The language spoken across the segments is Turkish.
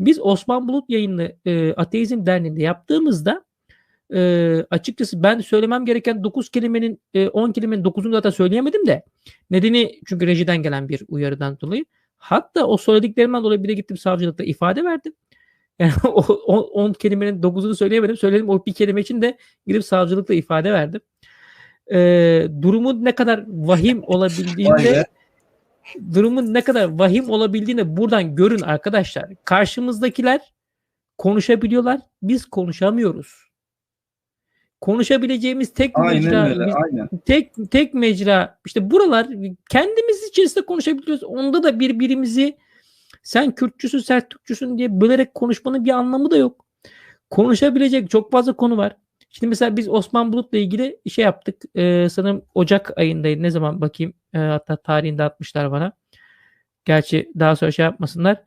Biz Osman Bulut yayını e, Ateizm Derneği'nde yaptığımızda e, açıkçası ben söylemem gereken 9 kelimenin e, 10 kelimenin 9'unu zaten söyleyemedim de nedeni çünkü rejiden gelen bir uyarıdan dolayı. Hatta o söylediklerimden dolayı bir de gittim savcılıkta ifade verdim. Yani o 10 kelimenin 9'unu söyleyemedim. Söyledim o bir kelime için de gidip savcılıkta ifade verdim. E, durumun ne kadar vahim olabildiğinde durumun ne kadar vahim olabildiğini buradan görün arkadaşlar. Karşımızdakiler konuşabiliyorlar. Biz konuşamıyoruz. Konuşabileceğimiz tek Aynen mecra öyle, biz- aynen. tek tek mecra işte buralar kendimiz içerisinde konuşabiliyoruz. Onda da birbirimizi sen Kürtçüsün, sen Türkçüsün diye bölerek konuşmanın bir anlamı da yok. Konuşabilecek çok fazla konu var. Şimdi mesela biz Osman Bulut'la ilgili şey yaptık. Ee, sanırım Ocak ayındaydı. Ne zaman bakayım. Ee, hatta tarihinde atmışlar bana. Gerçi daha sonra şey yapmasınlar.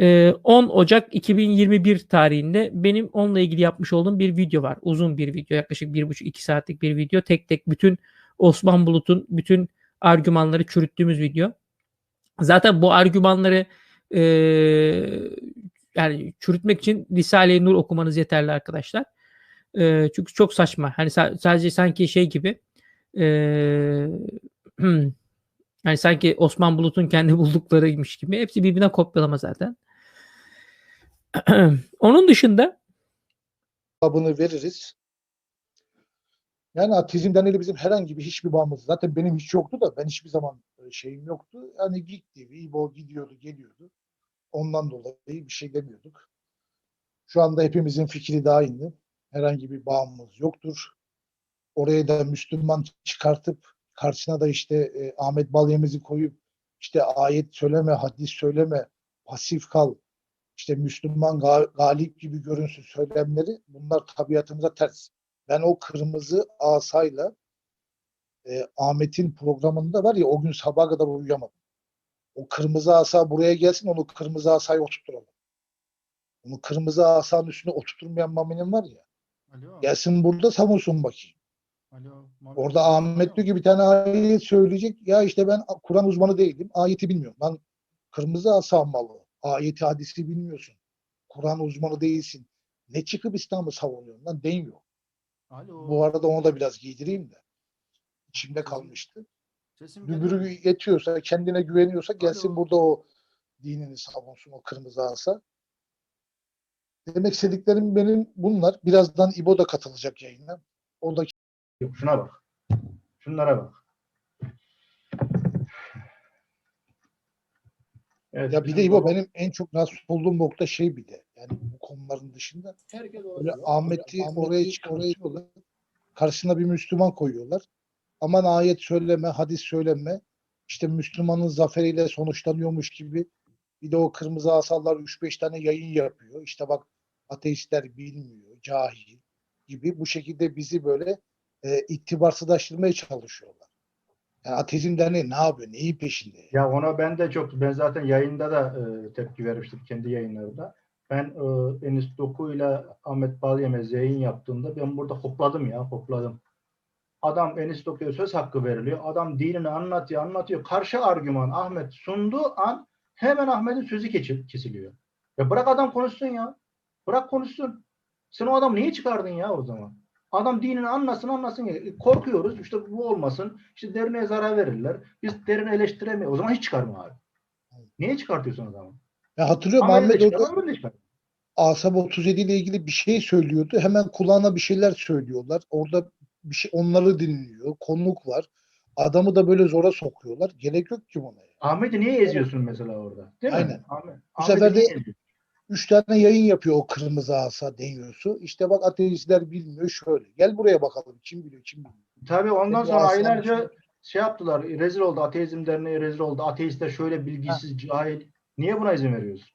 Ee, 10 Ocak 2021 tarihinde benim onunla ilgili yapmış olduğum bir video var. Uzun bir video. Yaklaşık 1,5-2 saatlik bir video. Tek tek bütün Osman Bulut'un bütün argümanları çürüttüğümüz video. Zaten bu argümanları eee, yani çürütmek için Risale-i Nur okumanız yeterli arkadaşlar. Eee, çünkü çok saçma. Hani sa- sadece sanki şey gibi eee, yani sanki Osman Bulut'un kendi bulduklarıymış gibi. Hepsi birbirine kopyalama zaten. Onun dışında cevabını veririz. Yani atizm deneli bizim herhangi bir hiçbir bağımız. Zaten benim hiç yoktu da ben hiçbir zaman e, şeyim yoktu. Yani TV, İbo gidiyordu, geliyordu. Ondan dolayı bir şey demiyorduk. Şu anda hepimizin fikri de aynı. Herhangi bir bağımız yoktur. Oraya da Müslüman çıkartıp karşısına da işte e, Ahmet Balyemiz'i koyup işte ayet söyleme, hadis söyleme, pasif kal, işte Müslüman ga- galip gibi görünsün söylemleri bunlar tabiatımıza ters. Ben o kırmızı asayla e, Ahmet'in programında var ya o gün sabaha kadar uyuyamadım. O kırmızı asa buraya gelsin onu kırmızı asayı oturtturalım. Onu kırmızı asanın üstüne oturtturmayan maminin var ya Alo. gelsin burada savunsun bakayım. Alo. Orada. Ahmet diyor ki bir tane ayet söyleyecek. Ya işte ben Kur'an uzmanı değilim. Ayeti bilmiyorum. Lan kırmızı asa malı. Ayeti hadisi bilmiyorsun. Kur'an uzmanı değilsin. Ne çıkıp İslam'ı savunuyorsun lan demiyor. Alo. Bu arada onu da biraz giydireyim de. İçimde kalmıştı. Sesim? Dübürü yetiyorsa, kendine güveniyorsa gelsin Alo. burada o dinini savunsun o kırmızı asa. Demek istediklerim benim bunlar. Birazdan İbo da katılacak yayına. O da Yok, şuna bak. Şunlara bak. Evet, Ya bir de İbo benim en çok rahatsız olduğum nokta şey bir de. Yani bu konuların dışında Herkes böyle. Ahmet'i oraya çıkartıyorlar. Karşısına bir Müslüman koyuyorlar. Aman ayet söyleme, hadis söyleme. İşte Müslümanın zaferiyle sonuçlanıyormuş gibi. Bir de o kırmızı asallar 3-5 tane yayın yapıyor. İşte bak ateistler bilmiyor, cahil gibi. Bu şekilde bizi böyle e, itibarsızlaştırmaya çalışıyorlar. Yani ateizm ne yapıyor? Neyin peşinde? Ya ona ben de çok, ben zaten yayında da e, tepki vermiştim kendi yayınlarımda. Ben e, Enis Doku ile Ahmet Balyemez yayın yaptığımda ben burada hopladım ya, hopladım. Adam Enis Doku'ya söz hakkı veriliyor. Adam dinini anlatıyor, anlatıyor. Karşı argüman Ahmet sunduğu an hemen Ahmet'in sözü kesiliyor. Ya bırak adam konuşsun ya. Bırak konuşsun. Sen o adam niye çıkardın ya o zaman? Adam dinini anlasın anlasın. ya. E, Korkuyoruz işte bu olmasın. İşte derneğe zarar verirler. Biz derini eleştiremeyiz. O zaman hiç çıkarma abi. Niye çıkartıyorsun o zaman? Ya hatırlıyorum Ahmet orada öbürünü de çıkar. Asab 37 ile ilgili bir şey söylüyordu. Hemen kulağına bir şeyler söylüyorlar. Orada bir şey onları dinliyor. Konuk var. Adamı da böyle zora sokuyorlar. Gerek yok ki buna. Ahmet'i niye eziyorsun mesela orada? Değil mi? Aynen. Ahmet, Bu sefer de-? Üç tane yayın yapıyor o kırmızı asa deniyorsu. İşte bak ateistler bilmiyor şöyle. Gel buraya bakalım. Kim biliyor kim bilmiyor. Tabii ondan sonra aylarca şey yaptılar. Rezil oldu. Ateizm derneği rezil oldu. Ateistler şöyle bilgisiz, cahil. Niye buna izin veriyorsun?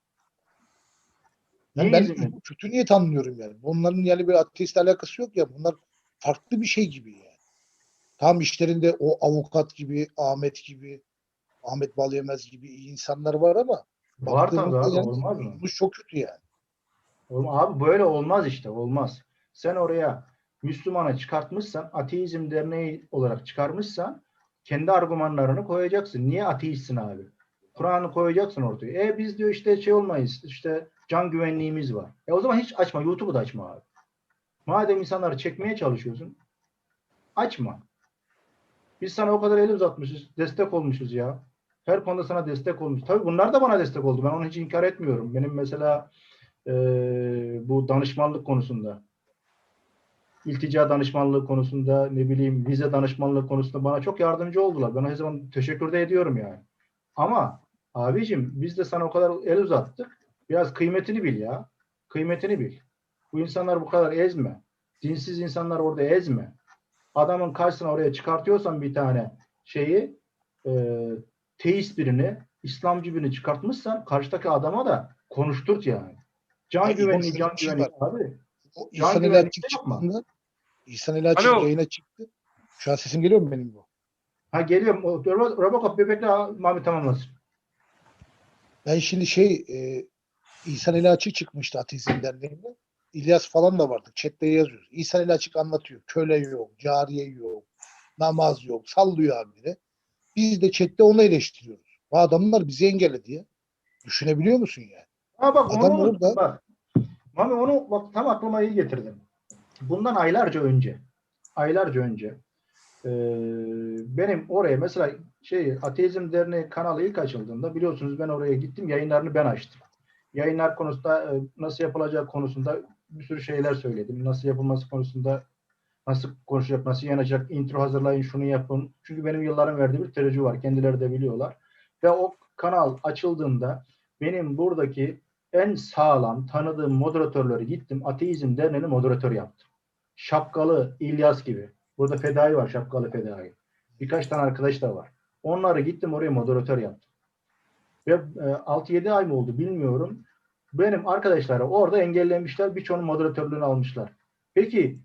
Yani Niye ben izin kötü niyet anlıyorum yani. Bunların yani bir ateistle alakası yok ya. Bunlar farklı bir şey gibi yani. Tam işlerinde o avukat gibi, Ahmet gibi, Ahmet Balyemez gibi iyi insanlar var ama Var tabii abi. yani Olmaz mı? bu çok kötü yani. Oğlum Abi böyle olmaz işte olmaz. Sen oraya Müslümana çıkartmışsan, ateizm derneği olarak çıkarmışsan kendi argümanlarını koyacaksın. Niye ateistsin abi? Kur'an'ı koyacaksın ortaya. E biz diyor işte şey olmayız, işte Can güvenliğimiz var. E o zaman hiç açma. YouTube'u da açma abi. Madem insanları çekmeye çalışıyorsun açma. Biz sana o kadar el uzatmışız. Destek olmuşuz ya. Her konuda sana destek olmuş. Tabii bunlar da bana destek oldu. Ben onu hiç inkar etmiyorum. Benim mesela eee, bu danışmanlık konusunda iltica danışmanlığı konusunda ne bileyim vize danışmanlığı konusunda bana çok yardımcı oldular. Ben o zaman teşekkür de ediyorum yani. Ama abicim biz de sana o kadar el uzattık. Biraz kıymetini bil ya. Kıymetini bil. Bu insanlar bu kadar ezme. Dinsiz insanlar orada ezme. Adamın karşısına oraya çıkartıyorsan bir tane şeyi e, teist birini, İslamcı birini çıkartmışsan karşıdaki adama da konuşturt yani. Can Ya, güvenliği, can şey güvenliği abi. O Can İhsan El yapma. çıktığında İhsan El Açık yayına çıktı. Şu an sesim geliyor mu benim bu? Ha geliyorum. Robocop bebekle Mami tamamlasın. Ben şimdi şey e, İhsan El Açık çıkmıştı Ateizm Derneği'nde. İlyas falan da vardı. Chat'te yazıyoruz. İhsan El Açık anlatıyor. Köle yok, cariye yok, namaz yok. Sallıyor habire. Biz de chat'te onu eleştiriyoruz. Bu adamlar bizi engelledi ya. Düşünebiliyor musun yani? Ha bak Adam onu orada- bak. Mami onu bak tam aklıma iyi getirdin. Bundan aylarca önce aylarca önce eee, benim oraya mesela şey Ateizm Derneği kanalı ilk açıldığında biliyorsunuz ben oraya gittim yayınlarını ben açtım. Yayınlar konusunda e, nasıl yapılacağı konusunda bir sürü şeyler söyledim. Nasıl yapılması konusunda nasıl konuşacak, nasıl yanacak, intro hazırlayın, şunu yapın. Çünkü benim yılların verdiği bir teoriji var. Kendileri de biliyorlar. Ve o kanal açıldığında benim buradaki en sağlam tanıdığım moderatörleri gittim. Ateizm Derneği'ni moderatör yaptım. Şapkalı İlyas gibi. Burada Fedai var, Şapkalı Fedai. Birkaç tane arkadaş da var. Onları gittim oraya moderatör yaptım. Ve e, 6-7 ay mı oldu bilmiyorum. Benim arkadaşları orada engellemişler. Birçoğunun moderatörlüğünü almışlar. Peki